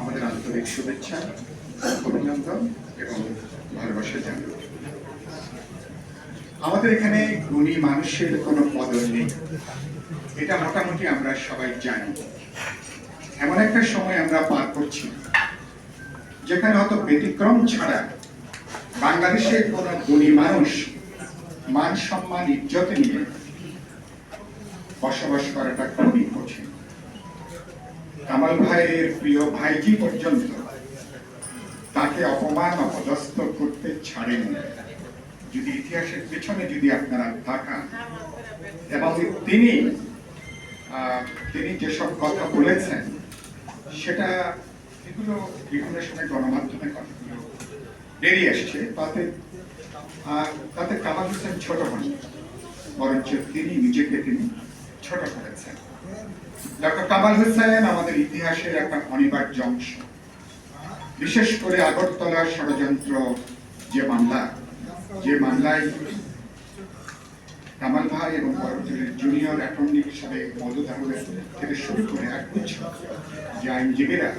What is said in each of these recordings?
আমাদের আন্তরিক শুভেচ্ছা, অভিনন্দন এবং ভালোবাসা জানাই। আমাদের এখানে গুণী মানুষের কোনো কদর নেই। এটা মোটামুটি আমরা সবাই জানি। এমন একটা সময় আমরা পার করছি, যেখানে হয়তো ব্যতিক্রম ছাড়া বাংলাদেশের কোন গুণী মানুষ মান সম্মান, ইজ্জত নিয়ে বসবাস করাটা খুবই কঠিন। কামাল ভাইয়ের প্রিয় ভাইজি পর্যন্ত তাকে অপমান অপদস্থ করতে ছাড়েন। যদি ইতিহাসের পেছনে যদি আপনারা তাকান, এবং তিনি তিনি যেসব কথা বলেছেন, সেটা এগুলো বিভিন্ন সময় গণমাধ্যমে কথাগুলো বেরিয়ে এসছে তাতে তাতে কামাল হোসেন ছোট হন, বরঞ্চ তিনি নিজেকে তিনি ছোট করেছেন ডক্টর কামাল হোসেন আমাদের ইতিহাসের একটা অনিবার্য অংশ। বিশেষ করে ষড়যন্ত্র যে মামলা, যে মামলায় কামাল ভাই এবং পরবর্তীতে জুনিয়র অ্যাটর্নি হিসেবে থেকে শুরু করে একগুচ্ছ যে আইনজীবীরা,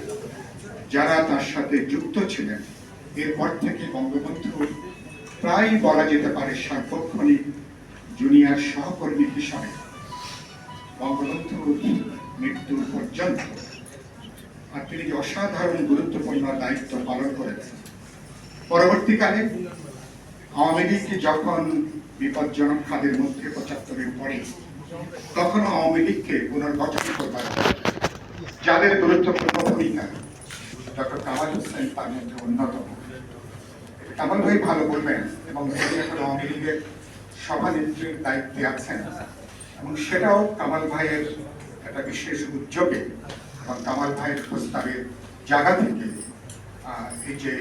যারা তার সাথে যুক্ত ছিলেন, এরপর থেকে বঙ্গবন্ধু প্রায় বলা যেতে পারে সার্বক্ষণিক জুনিয়র সহকর্মী হিসাবে। বঙ্গবন্ধুর মৃত্যু পর্যন্ত। আর তিনি অসাধারণ গুরুত্বপূর্ণ দায়িত্ব পালন করেছেন পরবর্তীকালে আওয়ামী লীগ যখন বিপজ্জনক খাদের মধ্যে পঁচাত্তরের পরে তখন আওয়ামী লীগকে পুনর্গঠন করবার যাদের গুরুত্বপূর্ণ ভূমিকা, ডক্টর কামাল হোসেন তার মধ্যে অন্যতম। কামাল ভাই ভালো বলবেন এবং আওয়ামী লীগের সভানেত্রীর দায়িত্বে আছেন এবং সেটাও কামাল ভাইয়ের একটা বিশেষ উদ্যোগে এবং কামাল ভাইয়ের প্রস্তাবের জায়গা থেকে এই যে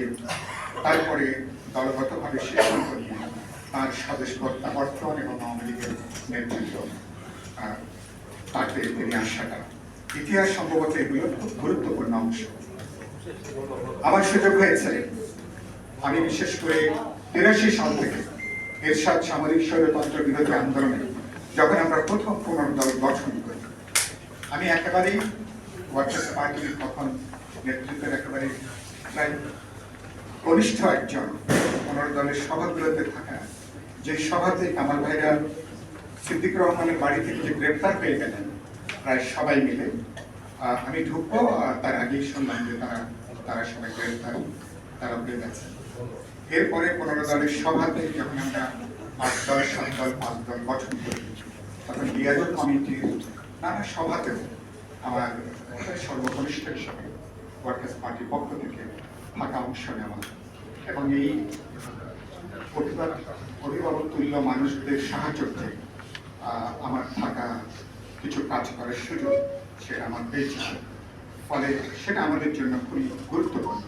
তারপরে দলগতভাবে সিদ্ধান্ত নিয়ে তার স্বদেশ প্রত্যাবর্তন এবং আওয়ামী লীগের নেতৃত্ব তাকে তিনি আসাটা ইতিহাস সম্ভবত এগুলো খুব গুরুত্বপূর্ণ অংশ। আমার সুযোগ হয়েছে, আমি বিশেষ করে তিরাশি সাল থেকে এরশাদ সামরিক স্বৈরতন্ত্র বিরোধী আন্দোলনে যখন আমরা প্রথম পুনর্দল গঠন করি, আমি একেবারেই ওয়ার্কার্স পার্টির তখন নেতৃত্বের একেবারে প্রায় কনিষ্ঠ একজন পুনর্দলের সভাগুলোতে থাকা যে সভাতে কামাল ভাইরা সিদ্দিক রহমানের বাড়ি থেকে যে গ্রেপ্তার পেয়ে গেলেন, প্রায় সবাই মিলে আমি ঢুকবো, আর তার আগেই শুনলাম যে তারা তারা সবাই গ্রেপ্তার, তারা পেয়ে গেছে। এরপরে পনেরো দলের সভাতে যখন আমরা আট দল, সাত দল, পাঁচ দল গঠন করি, তখন কমিটির নানা সভাতেও আমার সর্বকনিষ্ঠ হিসাবে ওয়ার্কার্স পার্টির পক্ষ থেকে থাকা অংশ নেওয়া এবং এই অভিভাবক তুল্য মানুষদের সাহায্যে আমার থাকা কিছু কাজ করার সুযোগ সেটা আমার পেয়েছি। ফলে সেটা আমাদের জন্য খুবই গুরুত্বপূর্ণ।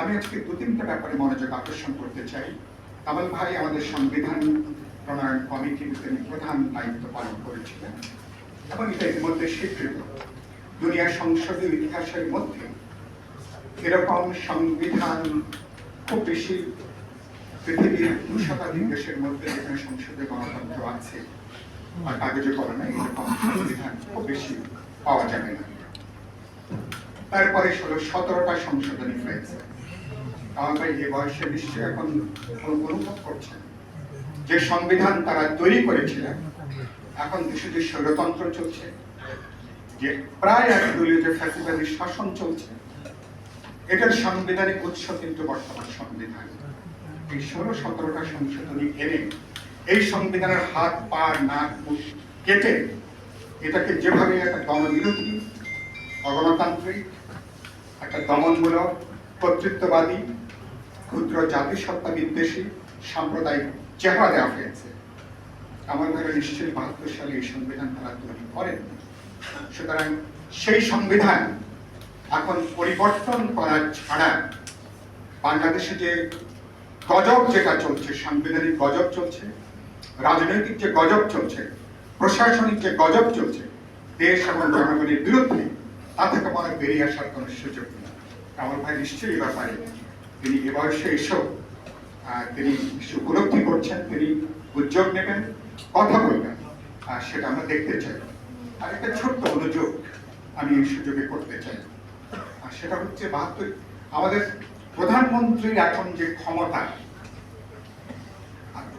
আমি আজকে দু তিনটা ব্যাপারে মনোযোগ আকর্ষণ করতে চাই। কামাল ভাই আমাদের সংবিধান প্রণয়ন কমিটির তিনি প্রধান দায়িত্ব পালন করেছিলেন এবং এটা ইতিমধ্যে স্বীকৃত। দুনিয়ার সংসদীয় ইতিহাসের মধ্যে এরকম সংবিধান খুব বেশি পৃথিবীর দু শতাধিক দেশের মধ্যে যেখানে সংসদে গণতন্ত্র আছে আর কাগজে নাই এরকম সংবিধান খুব বেশি পাওয়া যাবে না। তারপরে ষোলো সতেরোটা সংশোধনী হয়েছে। আমার ভাই এ বয়সে নিশ্চয়ই এখন অনুভব করছেন যে সংবিধান তারা তৈরি করেছিলেন, এখন দেশে যে স্বৈরতন্ত্র চলছে, যে প্রায় এক দলীয় যে ফ্যাসিবাদী শাসন চলছে, এটার সাংবিধানিক উৎস কিন্তু বর্তমান সংবিধান। এই ষোলো, সতেরোটা সংশোধনী এনে এই সংবিধানের হাত, পা, নাক, মুখ কেটে এটাকে যেভাবে একটা গণবিরোধী, অগণতান্ত্রিক, একটা দমনমূলক, কর্তৃত্ববাদী ক্ষুদ্র জাতিসত্তা বিদ্বেষী, সাম্প্রদায়িক চেহারা দেওয়া হয়েছে। আমার ভাইরা নিশ্চয়ই বাহাত্তর সালে এই সংবিধান তারা তৈরি করেন সুতরাং সেই সংবিধান এখন পরিবর্তন করা ছাড়া বাংলাদেশে যে গজব যেটা চলছে, সাংবিধানিক গজব চলছে, রাজনৈতিক যে গজব চলছে, প্রশাসনিক যে গজব চলছে, দেশ এবং জনগণের বিরুদ্ধে, তা থেকে মনে বেরিয়ে আসার কোনো সুযোগ নেই। আমার ভাই নিশ্চয়ই ব্যাপারে তিনি এ বয়সে এসেও তিনি নিশ্চয়ই উপলব্ধি করছেন, তিনি উদ্যোগ নেবেন, কথা বলবেন আর সেটা আমরা দেখতে চাই। আর একটা ছোট্ট অনুযোগ আমি এই সুযোগে করতে চাই। আর সেটা হচ্ছে বাহাত্তর, আমাদের প্রধানমন্ত্রীর এখন যে ক্ষমতা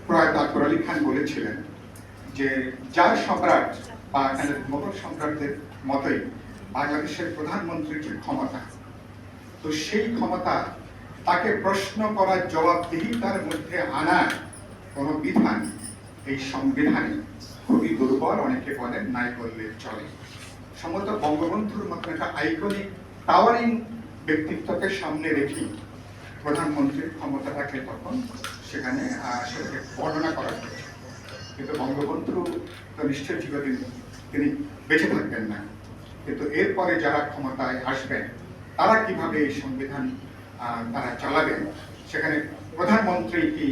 প্রয়াত আকবর আলী খান বলেছিলেন যে যার সম্রাট বা এখানে মোগল সম্রাটদের মতোই বাংলাদেশের প্রধানমন্ত্রীর যে ক্ষমতা, তো সেই ক্ষমতা তাকে প্রশ্ন করার জবাবদিহিতার মধ্যে আনার কোনো বিধান, এই সংবিধানে খুবই দুর্বল, অনেকে বলেন নাই করলে চলে। সম্ভবত বঙ্গবন্ধুর মতো একটা আইকনিক টাওয়ারিং ব্যক্তিত্বকে সামনে রেখে প্রধানমন্ত্রীর ক্ষমতাটাকে তখন সেখানে সেটাকে বর্ণনা করা হয়েছে। কিন্তু বঙ্গবন্ধু তো নিশ্চয় চিরদিন তিনি বেঁচে থাকবেন না। কিন্তু এরপরে যারা ক্ষমতায় আসবেন, তারা কীভাবে এই সংবিধান তারা চালাবেন। সেখানে প্রধানমন্ত্রী কি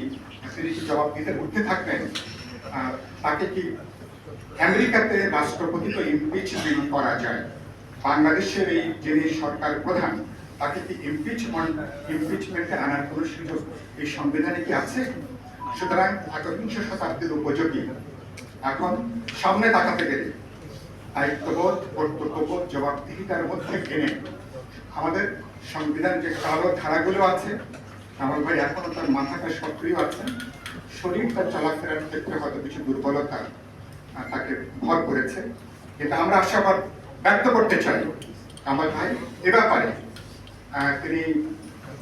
তিনি জবাব দিতে উঠতে থাকবেন? তাকে কি আমেরিকাতে রাষ্ট্রপতি তো ইমপিচমেন্ট করা যায়? বাংলাদেশের এই যিনি সরকার প্রধান, তাকে কি ইমপিচমেন্ট ইমপিচমেন্টে আনার কোনো সুযোগ এই সংবিধানে কি আছে? সুতরাং একবিংশ শতাব্দীর উপযোগী। এখন সামনে তাকাতে গেলে দায়িত্ববোধ, কর্তব্যবোধ, জবাবদিহিতার মধ্যে এনে আমাদের সংবিধান যে কালো ধারাগুলো আছে, আমার ভাই এখনও তার মাথাটা সক্রিয় আছে শরীর তার চলাফেরার ক্ষেত্রে হয়তো কিছু দুর্বলতা তাকে ভর করেছে। কিন্তু আমরা আশাবাদ ব্যক্ত করতে চাই। আমার ভাই, এ ব্যাপারে তিনি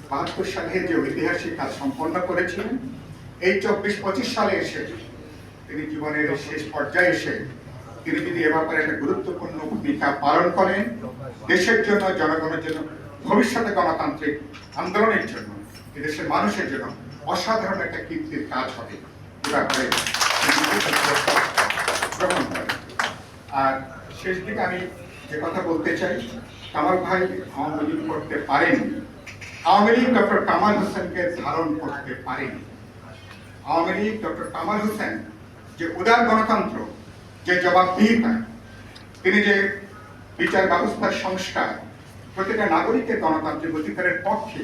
বাহাত্তর সালে যে ঐতিহাসিক কাজ সম্পন্ন করেছিলেন, এই চব্বিশ পঁচিশ সালে এসে, তিনি জীবনের শেষ পর্যায়ে এসে, তিনি যদি এ ব্যাপারে একটা গুরুত্বপূর্ণ ভূমিকা পালন করেন, দেশের জন্য, জনগণের জন্য ভবিষ্যতে গণতান্ত্রিক আন্দোলনের জন্য এ দেশের মানুষের জন্য অসাধারণ একটা কীর্তির কাজ হবে। আর শেষ দিকে আমি যে কথা বলতে চাই, কামাল ভাই আওয়ামী লীগ করতে পারেন। আওয়ামী লীগ ডক্টর কামাল হোসেনকে ধারণ করতে পারেন। আওয়ামী লীগ ডক্টর কামাল হোসেন যে উদার গণতন্ত্র, যে জবাবদিহিতা, তিনি যে বিচার ব্যবস্থার সংস্কার প্রতিটা নাগরিকের গণতান্ত্রিক অধিকারের পক্ষে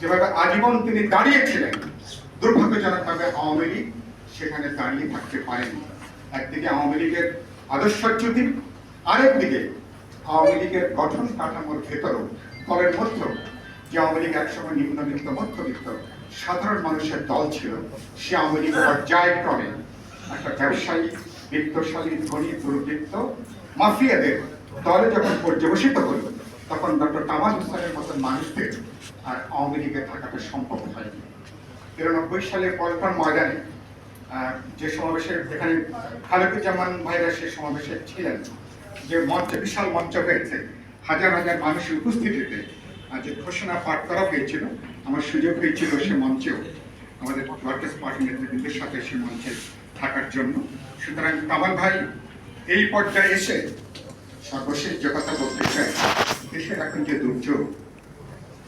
যেভাবে আজীবন তিনি দাঁড়িয়েছিলেন, দুর্ভাগ্যজনকভাবে আওয়ামী লীগ সেখানে দাঁড়িয়ে থাকতে পারেনি। একদিকে আওয়ামী লীগের আদর্শচ্যুতি আরেকদিকে আওয়ামী লীগের গঠন কাঠামোর ভেতরও, দলের মধ্যেও, যে আওয়ামী লীগ একসময় নিম্নবিত্ত, মধ্যবিত্ত, সাধারণ মানুষের দল ছিল, সে আওয়ামী লীগ পর্যায়ক্রমে একটা ব্যবসায়ী, বিত্তশালী, ধনী, দুর্বৃত্ত মাফিয়াদের দলে যখন পর্যবেসিত হল তখন ডক্টর কামাল হোসেনের মতন মানুষদের আর আওয়ামী লীগে থাকাটা সম্ভব হয়নি। তিরানব্বই সালে পল্টন ময়দানে যে সমাবেশে এখানে খালেকুজ্জামান ভাইরা সে সমাবেশে ছিলেন, যে মঞ্চ, বিশাল মঞ্চ হয়েছে, হাজার হাজার মানুষের উপস্থিতিতে যে ঘোষণা পাঠ করা হয়েছিল, আমার সুযোগ হয়েছিল সে মঞ্চেও, আমাদের ওয়ার্কার্স পার্টি নেতৃবৃন্দের সাথে সে মঞ্চে থাকার জন্য। সুতরাং কামাল ভাই, এই পর্যায়ে এসে সর্বশেষ যে কথা বলতে চাই দেশের এখন যে দুর্যোগ,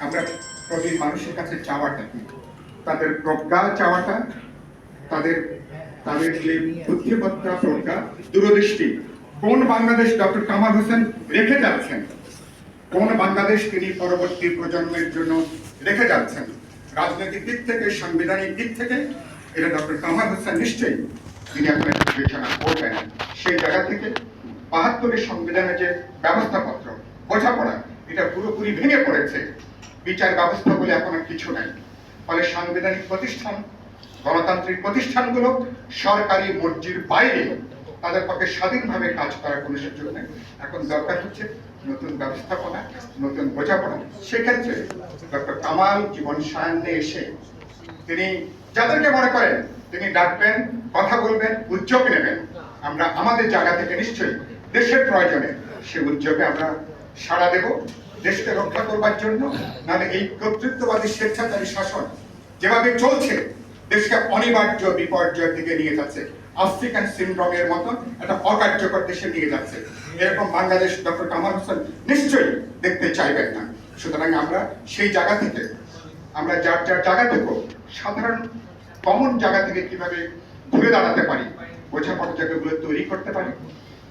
আমরা প্রতি মানুষের কাছে চাওয়াটা কি? তাদের প্রজ্ঞা চাওয়াটা, তাদের তাদের যে বুদ্ধিমত্তা প্রজ্ঞা, দূরদৃষ্টি, কোন বাংলাদেশ ডক্টর কামাল হোসেন রেখে যাচ্ছেন? কোন বাংলাদেশ তিনি পরবর্তী প্রজন্মের জন্য রেখে যাচ্ছেন? রাজনৈতিক দিক থেকে, সাংবিধানিক দিক থেকে, এটা ডক্টর কামাল হোসেন নিশ্চয়ই তিনি আপনার বিবেচনা করবেন। সেই জায়গা থেকে বাহাত্তরের সংবিধানের যে ব্যবস্থাপত্র বোঝাপড়া এটা পুরোপুরি ভেঙে পড়েছে। বিচার ব্যবস্থা বলে এখন আর কিছু নাই। ফলে সাংবিধানিক প্রতিষ্ঠান, গণতান্ত্রিক প্রতিষ্ঠানগুলো, সরকারি মর্জির বাইরে তাদের পক্ষে স্বাধীনভাবে কাজ করার কোনো সুযোগ নেই। এখন দরকার হচ্ছে নতুন ব্যবস্থাপনা, নতুন বোঝাপড়া। সেক্ষেত্রে ডক্টর কামাল জীবন সায়ান্নে এসে তিনি যাদেরকে মনে করেন, তিনি ডাকবেন, কথা বলবেন, উদ্যোগ নেবেন। আমরা আমাদের জায়গা থেকে নিশ্চয়ই দেশের প্রয়োজনে সে উদ্যোগে আমরা সাড়া দেব, দেশকে রক্ষা করবার জন্য, নাহলে এই কর্তৃত্ববাদী স্বেচ্ছাচারী শাসন যেভাবে চলছে, দেশকে অনিবার্য বিপর্যয়ের দিকে নিয়ে যাচ্ছে। আফ্রিকান সিন্ড্রোমের মতন একটা অকার্যকর দেশে নিয়ে যাচ্ছে। এরকম বাংলাদেশ ডক্টর কামাল হোসেন নিশ্চয়ই দেখতে চাইবেন না। সুতরাং আমরা সেই জায়গা থেকে, আমরা যার যার জায়গা থেকে সাধারণ কমন জায়গা থেকে কীভাবে ঘুরে দাঁড়াতে পারি, বোঝাপড়া জায়গাগুলো তৈরি করতে পারি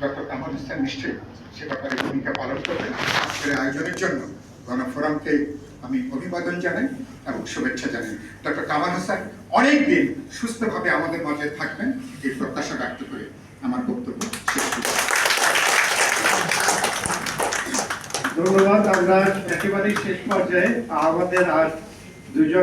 ডক্টর কামাল হোসেন নিশ্চয়ই সে ব্যাপারে ভূমিকা পালন করবেন। আজকের আয়োজনের জন্য গণফোরামকে আমি অভিবাদন জানাই এবং শুভেচ্ছা জানাই। ডক্টর কামাল হোসেন অনেকদিন সুস্থভাবে আমাদের মাঝে থাকবেন, এই প্রত্যাশা ব্যক্ত করে আমার বক্তব্য শেষ করছি। ধন্যবাদ, আমরা একেবারে শেষ পর্যায়ে, আমাদের আর দুজন